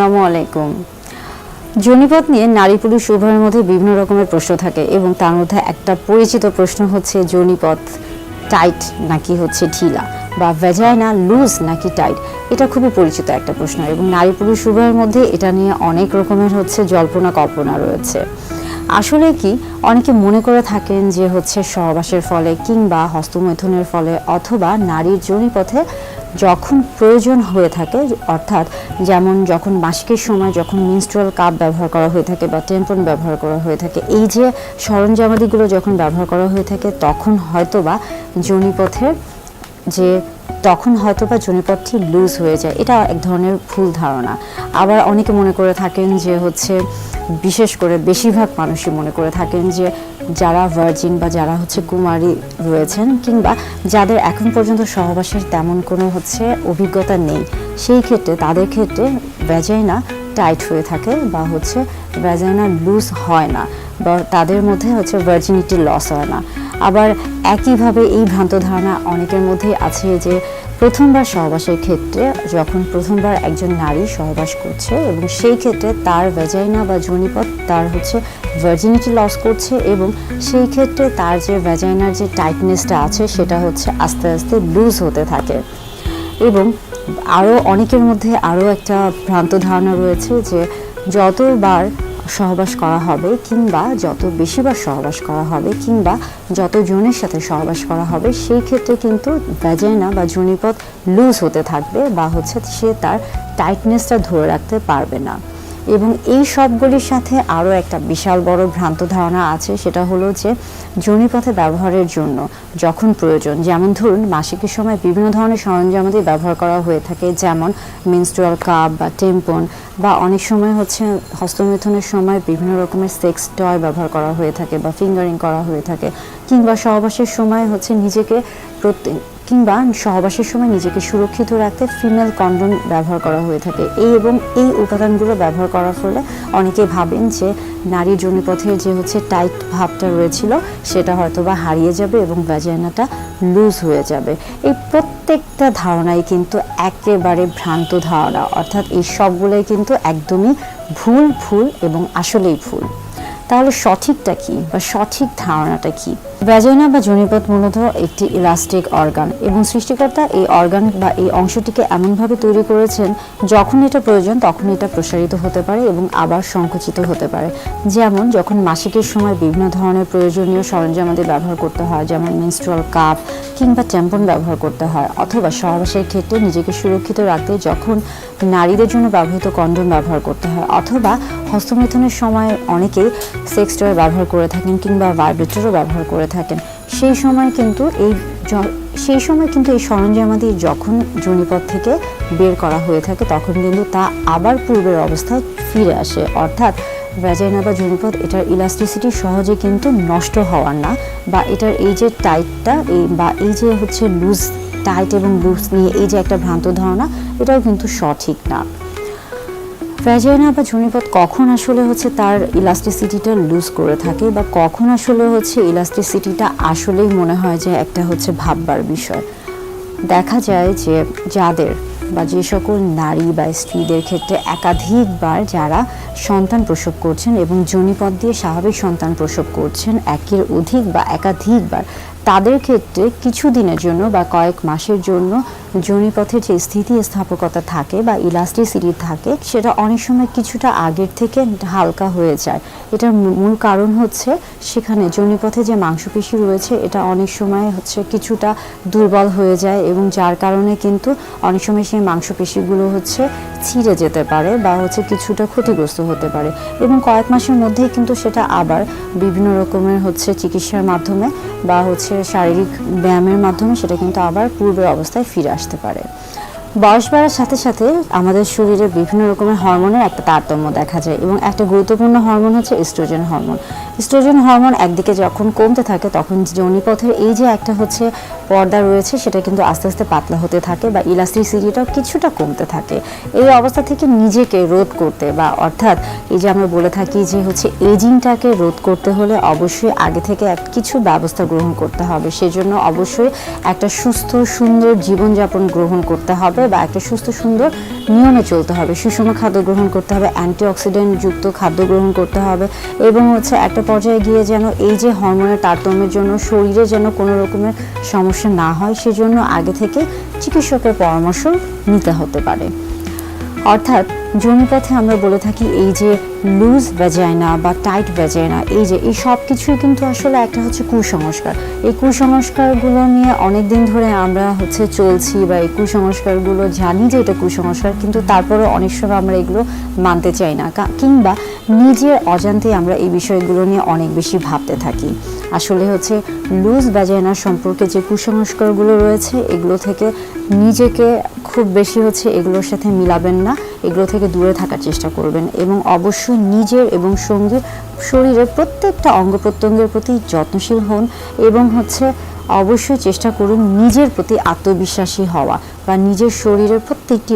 আসসালামু আলাইকুম। জনিপথ নিয়ে নারী পুরুষ উভয়ের মধ্যে বিভিন্ন রকমের প্রশ্ন থাকে এবং তার মধ্যে একটা পরিচিত প্রশ্ন হচ্ছে জনিপথ টাইট নাকি হচ্ছে ঢিলা বা ভেজাইনা লুজ নাকি টাইট এটা খুবই পরিচিত একটা প্রশ্ন এবং নারী পুরুষ উভয়ের মধ্যে এটা নিয়ে অনেক রকমের হচ্ছে জল্পনা কল্পনা রয়েছে। আসলে কি, অনেকে মনে করে থাকেন যে হচ্ছে সহবাসের ফলে কিংবা হস্তমৈথুনের ফলে অথবা নারীর জনিপথে যখন প্রয়োজন হয়ে থাকে, অর্থাৎ যেমন যখন মাসিকের সময় যখন মিনস্ট্রুয়াল কাপ ব্যবহার করা হয়ে থাকে বা টেম্পন ব্যবহার করা হয়ে থাকে, এই যে সরঞ্জামাদিগুলো যখন ব্যবহার করা হয়ে থাকে, তখন হয়তোবা জনিপথের যে, তখন হয়তো বা জনিপথটি লুজ হয়ে যায়। এটা এক ধরনের ভুল ধারণা। আবার অনেকে মনে করে থাকেন যে, হচ্ছে বিশেষ করে বেশিরভাগ মানুষই মনে করে থাকেন যে যারা ভার্জিন বা যারা হচ্ছে কুমারী রয়েছেন কিংবা যাদের এখন পর্যন্ত সহবাসের তেমন কোনো হচ্ছে অভিজ্ঞতা নেই, সেই ক্ষেত্রে, তাদের ক্ষেত্রে ভ্যাজাইনা টাইট হয়ে থাকে বা হচ্ছে ভ্যাজাইনা লুজ হয় না বা তাদের মধ্যে হচ্ছে ভার্জিনিটি লস হয় না। আবার একইভাবে এই ভ্রান্ত ধারণা অনেকের মধ্যেই আছে যে প্রথমবার সহবাসের ক্ষেত্রে যখন প্রথমবার একজন নারী সহবাস করছে এবং সেই ক্ষেত্রে তার ভ্যাজাইনা বা জনিপথ তার হচ্ছে ভার্জিনিটি লস করছে এবং সেই ক্ষেত্রে তার যে ভ্যাজাইনার যে টাইটনেসটা আছে, সেটা হচ্ছে আস্তে আস্তে লুজ হতে থাকে। এবং আরও অনেকের মধ্যে আরও একটা ভ্রান্ত ধারণা রয়েছে যে যতবার সহবাস করা হবে কিংবা যত বেশিবার সহবাস করা হবে কিংবা যত জনের সাথে সহবাস করা হবে, সেই ক্ষেত্রে কিন্তু ভ্যাজাইনা বা জনিপথ লুজ হতে থাকবে বা হচ্ছে সে তার টাইটনেসটা ধরে রাখতে পারবে না। এবং এই সবগুলির সাথে আরও একটা বিশাল বড় ভ্রান্ত ধারণা আছে, সেটা হলো যে জনিপথে ব্যবহারের জন্য যখন প্রয়োজন, যেমন ধরুন মাসিকের সময় বিভিন্ন ধরনের সরঞ্জামাদি ব্যবহার করা হয়ে থাকে, যেমন মিনস্ট্রুয়াল কাপ বা টেম্পন বা অনেক সময় হচ্ছে হস্তমিথনের সময় বিভিন্ন রকমের সেক্স টয় ব্যবহার করা হয়ে থাকে বা ফিঙ্গারিং করা হয়ে থাকে, কিংবা সহবাসের সময় হচ্ছে নিজেকে প্রত্যেক কিংবা সহবাসের সময় নিজেকে সুরক্ষিত রাখতে ফিমেল কন্ডম ব্যবহার করা হয়ে থাকে। এই এবং এই উপাদানগুলো ব্যবহার করার ফলে অনেকে ভাবেন যে নারীর জনিপথের যে হচ্ছে টাইট ভাবটা রয়েছিল, সেটা হয়তো বা হারিয়ে যাবে এবং ভ্যাজাইনাটা লুজ হয়ে যাবে। এই প্রত্যেকটা ধারণাই কিন্তু একেবারে ভ্রান্ত ধারণা। অর্থাৎ এই সবগুলোই কিন্তু একদমই ভুল ভুল এবং আসলেই ভুল। তাহলে সঠিকটা কি বা সঠিক ধারণাটা কি? ভ্যাজাইনা বা জনিপথ মূলত একটি ইলাস্টিক অর্গান এবং সৃষ্টিকর্তা এই অর্গান বা এই অংশটিকে এমনভাবে তৈরি করেছেন, যখন এটা প্রয়োজন তখন এটা প্রসারিত হতে পারে এবং আবার সংকুচিত হতে পারে। যেমন যখন মাসিকের সময় বিভিন্ন ধরনের প্রয়োজনীয় সরঞ্জামাদি ব্যবহার করতে হয়, যেমন মিনস্ট্রুয়াল কাপ কিংবা ট্যাম্পন ব্যবহার করতে হয় অথবা সহবাসের ক্ষেত্রে নিজেকে সুরক্ষিত রাখতে যখন নারীদের জন্য ব্যবহৃত কন্ডম ব্যবহার করতে হয় অথবা হস্তমিথনের সময় অনেকেই সেক্স টয় ব্যবহার করে থাকেন কিংবা ভাইব্রেটরও ব্যবহার করে থাকেন। সেই সময় কিন্তু এই সেই সময় কিন্তু এই সরঞ্জামাদি যখন জনিপথ থেকে বের করা হয়ে থাকে, তখন কিন্তু তা আবার পূর্বের অবস্থায় ফিরে আসে। অর্থাৎ ভ্যাজাইনা বা জনিপথ, এটার ইলাস্টিসিটি সহজে কিন্তু নষ্ট হওয়ার না বা এটার এই যে টাইটটা এই বা এই যে হচ্ছে লুজ টাইট এবং লুজ নিয়ে এই যে একটা ভ্রান্ত ধারণা, এটাও কিন্তু সঠিক না। ভ্যাজাইনা বা জনিপথ কখন আসলে হচ্ছে তার ইলাস্টিসিটিটা লুজ করে থাকে বা কখন আসলে হচ্ছে ইলাস্টিসিটিটা আসলেই মনে হয় যে একটা হচ্ছে ভাববার বিষয়? দেখা যায় যে যাদের বা যে সকল নারী বা স্ত্রীদের ক্ষেত্রে একাধিকবার যারা সন্তান প্রসব করছেন এবং জনিপথ দিয়ে স্বাভাবিক সন্তান প্রসব করছেন, একের অধিক বা একাধিকবার, তাদের ক্ষেত্রে কিছু দিনের জন্য বা কয়েক মাসের জন্য জনিপথের যে স্থিতিস্থাপকতা থাকে বা ইলাস্টিসিটি থাকে, সেটা অনেক সময় কিছুটা আগের থেকে হালকা হয়ে যায়। এটার মূল কারণ হচ্ছে সেখানে জনিপথে যে মাংসপেশি রয়েছে, এটা অনেক সময় হচ্ছে কিছুটা দুর্বল হয়ে যায় এবং যার কারণে কিন্তু অনেক সময় সেই মাংসপেশিগুলো হচ্ছে ছিঁড়ে যেতে পারে বা হচ্ছে কিছুটা ক্ষতিগ্রস্ত হতে পারে এবং কয়েক মাসের মধ্যেই কিন্তু সেটা আবার বিভিন্ন রকমের হচ্ছে চিকিৎসার মাধ্যমে বা হচ্ছে শারীরিক ব্যায়ামের মাধ্যমে সেটা কিন্তু আবার পূর্বের অবস্থায় ফিরে আসতে পারে। বয়স বাড়ার সাথে সাথে আমাদের শরীরে বিভিন্ন রকমের হরমোনের একটা তারতম্য দেখা যায় এবং একটা গুরুত্বপূর্ণ হরমোন হচ্ছে ইস্ট্রোজেন হরমোন। ইস্ট্রোজেন হরমোন একদিকে যখন কমতে থাকে, তখন যৌনিপথের এই যে একটা হচ্ছে পর্দা রয়েছে, সেটা কিন্তু আস্তে আস্তে পাতলা হতে থাকে বা ইলাস্টিসিটিটাও কিছুটা কমতে থাকে। এই অবস্থা থেকে নিজেকে রোধ করতে বা অর্থাৎ এই যে আমরা বলে থাকি যে হচ্ছে এজিংটাকে রোধ করতে হলে অবশ্যই আগে থেকে এক কিছু ব্যবস্থা গ্রহণ করতে হবে। সেজন্য অবশ্যই একটা সুস্থ, সুন্দর জীবনযাপন গ্রহণ করতে হবে। হবে বা একটা সুস্থ, সুন্দর নিয়মে চলতে হবে। সুষম খাদ্য গ্রহণ করতে হবে অ্যান্টিঅক্সিডেন্ট যুক্ত খাদ্য গ্রহণ করতে হবে এবং হচ্ছে একটা পর্যায়ে গিয়ে যেন এই যে হরমোনের তারতম্যের জন্য শরীরে যেন কোনো রকমের সমস্যা না হয়, সেজন্য আগে থেকে চিকিৎসকের পরামর্শ নিতে হতে পারে। অর্থাৎ যৌনপথে আমরা বলে থাকি এই যে লুজ ভ্যাজাইনা বা টাইট ভ্যাজাইনা এই যে, এই সব কিছুই কিন্তু আসলে একটা হচ্ছে কুসংস্কার। এই কুসংস্কারগুলো নিয়ে অনেক দিন ধরে আমরা হচ্ছে চলছি বা এই কুসংস্কারগুলো জানি যে এটা কুসংস্কার, কিন্তু তারপরে অনেক সময় আমরা এগুলো মানতে চাই না। কিংবা নিজের অজান্তে আমরা এই বিষয়গুলো নিয়ে অনেক বেশি ভাবতে থাকি। আসলে হচ্ছে লুজ ভ্যাজাইনা সম্পর্কে যে কুসংস্কারগুলো রয়েছে, এগুলো থেকে নিজেকে খুব বেশি হচ্ছে এগুলোর সাথে মিলাবেন না। এগুলো থেকে দূরে থাকার চেষ্টা করবেন এবং অবশ্যই নিজের এবং সঙ্গীর শরীরের প্রত্যেকটা অঙ্গ প্রত্যঙ্গের প্রতি যত্নশীল হন এবং হচ্ছে অবশ্যই চেষ্টা করুন নিজের প্রতি আত্মবিশ্বাসী হওয়া বা নিজের শরীরের প্রত্যেকটি